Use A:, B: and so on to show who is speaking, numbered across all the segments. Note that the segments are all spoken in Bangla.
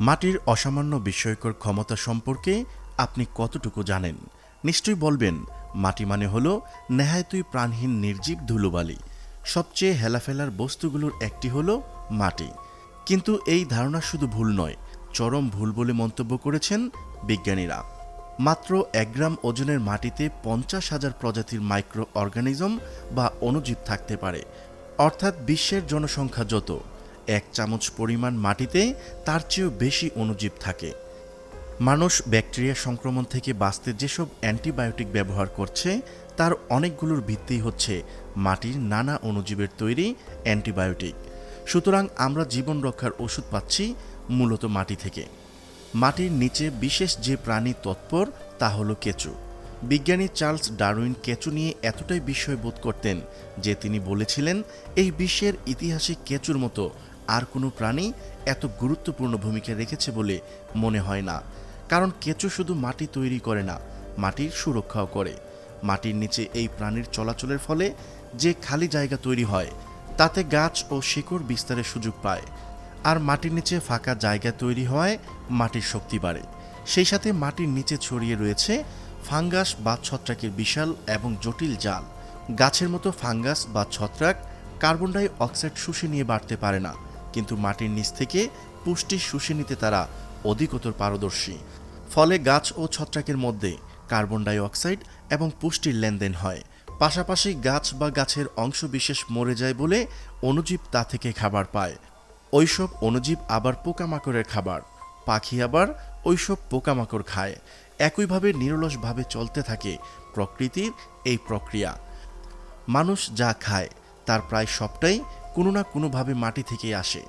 A: মাটির অসামান্য বিস্ময়কর ক্ষমতা সম্পর্কে আপনি কতটুকু জানেন, নিশ্চয়ই বলবেন, মাটি মানে হল নেহায়তুই প্রাণহীন নির্জীব ধুলোবালি। সবচেয়ে হেলাফেলার বস্তুগুলোর একটি হল মাটি। কিন্তু এই ধারণা শুধু ভুল নয়, চরম ভুল বলে মন্তব্য করেছেন বিজ্ঞানীরা। মাত্র এক গ্রাম ওজনের মাটিতে পঞ্চাশ হাজার প্রজাতির মাইক্রো অর্গানিজম বা অণুজীব থাকতে পারে, অর্থাৎ বিশ্বের জনসংখ্যা যত। এক চামচ পরিমাণ মাটিতে তার চেয়েও বেশি অণুজীব থাকে। মানুষ ব্যাকটেরিয়া সংক্রমণ থেকে বাঁচতে যেসব অ্যান্টিবায়োটিক ব্যবহার করছে, তার অনেকগুলোর ভিত্তি হচ্ছে মাটির নানা অণুজীবের তৈরি অ্যান্টিবায়োটিক। সুতরাং আমরা জীবন রক্ষার ওষুধ পাচ্ছি মূলত মাটি থেকে। মাটির নিচে বিশেষ যে প্রাণী তৎপর তা হলো কেঁচু। বিজ্ঞানী চার্লস ডারউইন কেঁচু নিয়ে এতটাই বিস্ময় বোধ করতেন যে তিনি বলেছিলেন, এই বিশ্বের ইতিহাসে কেঁচুর মতো আর কোনো প্রাণী এত গুরুত্বপূর্ণ ভূমিকা রেখেছে বলে মনে হয় না। কারণ কেঁচো শুধু মাটি তৈরি করে না, মাটির সুরক্ষাও করে। মাটির নিচে এই প্রাণীর চলাচলের ফলে যে খালি জায়গা তৈরি হয়, তাতে গাছ ও শিকড় বিস্তারের সুযোগ পায়। আর মাটির নিচে ফাঁকা জায়গা তৈরি হয় মাটির শক্তি বাড়ে। সেই সাথে মাটির নিচে ছড়িয়ে রয়েছে ফাঙ্গাস বা ছত্রাকের বিশাল এবং জটিল জাল। গাছের মতো ফাঙ্গাস বা ছত্রাক কার্বন ডাই অক্সাইড শুষে নিয়ে বাড়তে পারে না। কিন্তু মাটির নিচ থেকে পুষ্টি শুষে নিতে তারা অধিকতর পারদর্শী। ফলে গাছ ও ছত্রাকের মধ্যে কার্বন ডাই অক্সাইড এবং পুষ্টির লেনদেন হয়। পাশাপাশি গাছ বা গাছের অংশ বিশেষ মরে যায় বলে অণুজীব তা থেকে খাবার পায়। ওইসব অণুজীব আবার পোকামাকড়ের খাবার। পাখি আবার ওইসব পোকামাকড় খায়। একইভাবে নিরলসভাবে চলতে থাকে প্রকৃতির এই প্রক্রিয়া। মানুষ যা খায়, তার প্রায় সবটাই কোনো না কোনোভাবে মাটি থেকে আসে।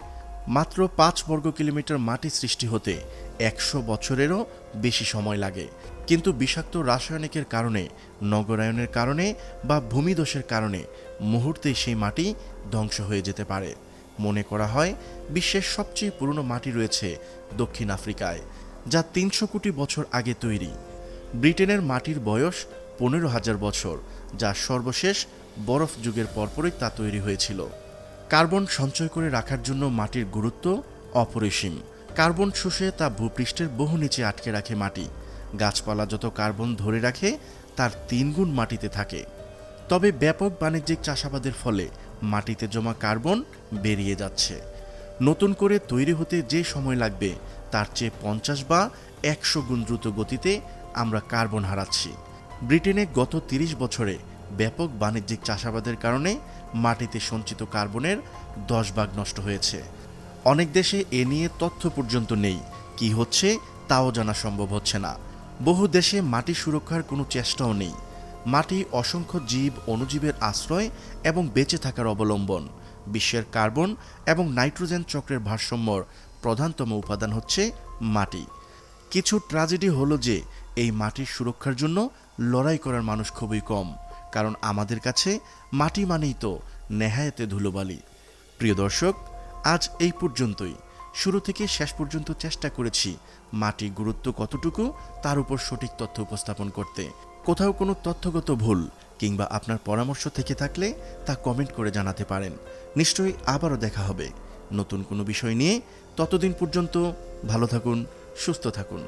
A: মাত্র পাঁচ বর্গ কিলোমিটার মাটি সৃষ্টি হতে একশো বছরেরও বেশি সময় লাগে। কিন্তু বিষাক্ত রাসায়নিকের কারণে, নগরায়নের কারণে বা ভূমিদোষের কারণে মুহূর্তেই সেই মাটি ধ্বংস হয়ে যেতে পারে। মনে করা হয়, বিশ্বের সবচেয়ে পুরনো মাটি রয়েছে দক্ষিণ আফ্রিকায়, যা তিনশো কোটি বছর আগে তৈরি। ব্রিটেনের মাটির বয়স পনেরো হাজার বছর, যা সর্বশেষ বরফ যুগের পরপরই তা তৈরি হয়েছিল। কার্বন সঞ্চয় করে রাখার জন্য মাটির গুরুত্ব অপরিসীম। কার্বন শুষে তা ভূপৃষ্ঠের বহু নিচে আটকে রাখে মাটি। গাছপালা যত কার্বন ধরে রাখে, তার তিন গুণ মাটিতে থাকে। তবে ব্যাপক বাণিজ্যিক চাষাবাদের ফলে মাটিতে জমা কার্বন বেরিয়ে যাচ্ছে। নতুন করে তৈরি হতে যে সময় লাগবে, তার চেয়ে পঞ্চাশ বা একশো গুণ দ্রুত গতিতে আমরা কার্বন হারাচ্ছি। ব্রিটেনে গত তিরিশ বছরে ব্যাপক বাণিজ্যিক চাষাবাদের কারণে মাটিতে সঞ্চিত কার্বনের দশ ভাগ নষ্ট হয়েছে। অনেক দেশে এ নিয়ে তথ্য পর্যন্ত নেই। কি হচ্ছে তাও জানা সম্ভব হচ্ছে না। বহু দেশে মাটি সুরক্ষার কোনো চেষ্টাও নেই। মাটি অসংখ্য জীব, অণুজীবের আশ্রয় এবং বেঁচে থাকার অবলম্বন। বিশ্বের কার্বন এবং নাইট্রোজেন চক্রের ভারসাম্যর প্রধানতম উপাদান হচ্ছে মাটি। কিছু ট্র্যাজেডি হলো যে, এই মাটির সুরক্ষার জন্য লড়াই করার মানুষ খুবই কম। কারণ আমাদের কাছে মাটি মানেই তো নেহায়েতে ধুলোবালি। প্রিয় দর্শক, আজ এই পর্যন্তই। শুরু থেকে শেষ পর্যন্ত চেষ্টা করেছি মাটির গুরুত্ব কতটুকু তার উপর সঠিক তথ্য উপস্থাপন করতে। কোথাও কোনো তথ্যগত ভুল কিংবা আপনার পরামর্শ থেকে থাকলে তা কমেন্ট করে জানাতে পারেন। নিশ্চয়ই আবারও দেখা হবে। নতুন কোনো বিষয় নিয়ে ততদিন পর্যন্ত ভালো থাকুন, সুস্থ থাকুন।